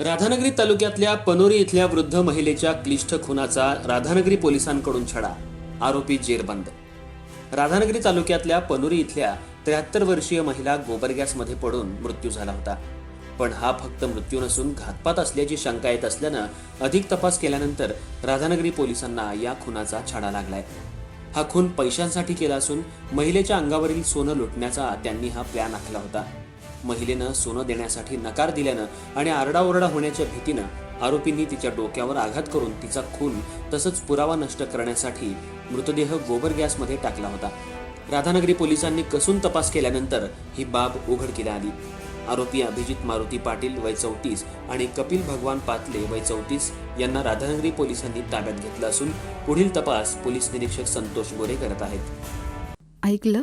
राधानगरी तालुक्यातल्या पनोरी इथल्या वृद्ध महिलेच्या क्लिष्ट खुनाचा राधानगरी पोलिसांकडून छडा आरोपी जेरबंद. राधानगरी तालुक्यातल्या पनोरी इथल्या त्र्याहत्तर वर्षीय महिला गोबर गॅसमध्ये पडून मृत्यू झाला होता. पण हा फक्त मृत्यू नसून घातपात असल्याची शंका येत असल्यानं अधिक तपास केल्यानंतर राधानगरी पोलिसांना या खुनाचा छडा लागलाय. हा खून पैशांसाठी केला असून महिलेच्या अंगावरील सोनं लुटण्याचा त्यांनी हा प्लॅन आखला होता. महिलेनं सोनं देण्यासाठी नकार दिल्यानं आणि आरडाओरडा होण्याच्या भीतीनं आरोपींनी तिच्या डोक्यावर आघात करून तिचा खून तसंच पुरावा नष्ट करण्यासाठी मृतदेह गोबर गॅसमध्ये टाकला होता. राधानगरी पोलिसांनी कसून तपास केल्यानंतर ही बाब उघडकीला आली आरोपी अभिजित मारुती पाटील वय चौतीस आणि कपिल भगवान पातले वय चौतीस यांना राधानगरी पोलिसांनी ताब्यात घेतलं असून पुढील तपास पोलीस निरीक्षक संतोष गोरे करत आहेत. ऐकलं.